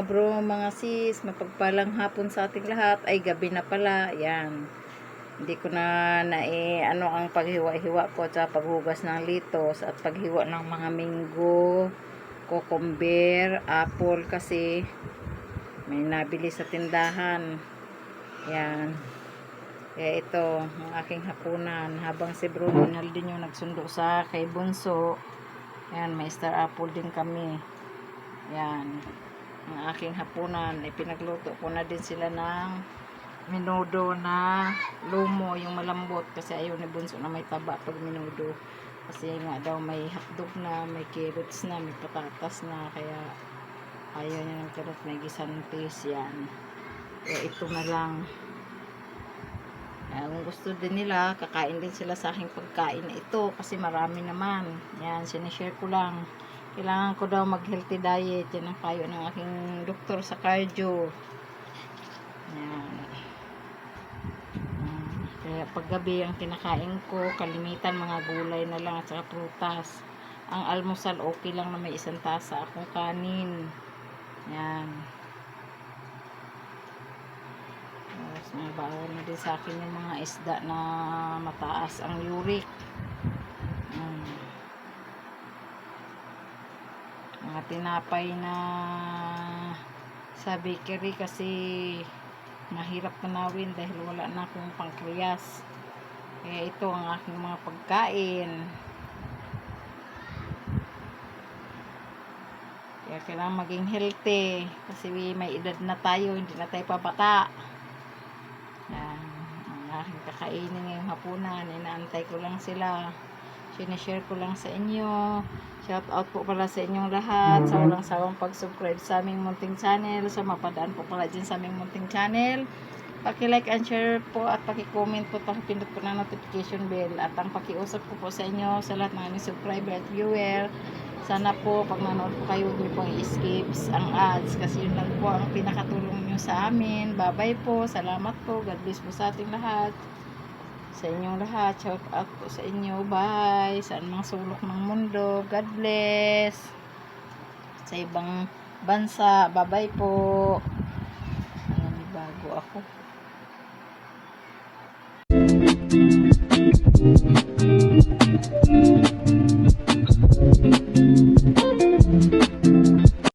mga bro, mga sis, mapagpalang hapon sa ating lahat. Ay, gabi na pala. Yan. Hindi ko na na eh, ano ang paghiwa-hiwa ko at paghugas ng litos at paghiwa ng mga minggo, cucumber, apple kasi may nabili sa tindahan. Yan. Kaya ito, ang aking hapunan. Habang si din yung nagsundo sa kay Bunso. Yan, may star apple din kami. Yan. Aking hapunan. Ipinagluto ko na din sila ng minudo na lumo, yung malambot. Kasi ayaw ni Bunso na may taba pag minudo. Kasi nga daw may hotdog na, may carrots na, may patatas na. Kaya ayaw niya ng karot, may gisantis. Yan. Kaya ito na lang. Kaya kung gusto din nila, kakain din sila sa aking pagkain na ito kasi marami naman. Yan, sinishare ko lang. Kailangan ko daw mag-healthy diet. Yan ang payo ng aking doktor sa cardio. Yan. Mm, Kaya paggabi ang kinakain ko, kalimitan mga gulay na lang at saka prutas. Ang almusal okay lang na may isang tasa akong kanin. Yan. Tapos nabaon na din sa akin yung mga isda na mataas ang uric. Mga tinapay na sa bakery kasi mahirap tanawin dahil wala na akong pankreas. Kaya ito ang aking mga pagkain. Kaya kailangan maging healthy kasi may edad na tayo, hindi na tayo pabata. Yan, ang aking kakainin ngayong hapunan, inaantay ko lang sila. Sinishare ko lang sa inyo. Shout out po pala sa inyong lahat sa walang sawang pag-subscribe sa aming munting channel. Sa mapadaan po pala dyan sa aming munting channel. Paki-like and share po at paki-comment po at pindot po ng notification bell. At ang pakiusap ko po sa inyo sa lahat ng aming subscriber at viewer. Sana po pag nanood po kayo, huwag niyo pong i-skips ang ads kasi yun lang po ang pinakatulong nyo sa amin. Bye-bye po. Salamat po. God bless po sa ating lahat. Sa inyong lahat. Shout out po sa inyo. Bye. Saan mang sulok ng mundo. God bless. Sa ibang bansa. Bye-bye po. May bago ako.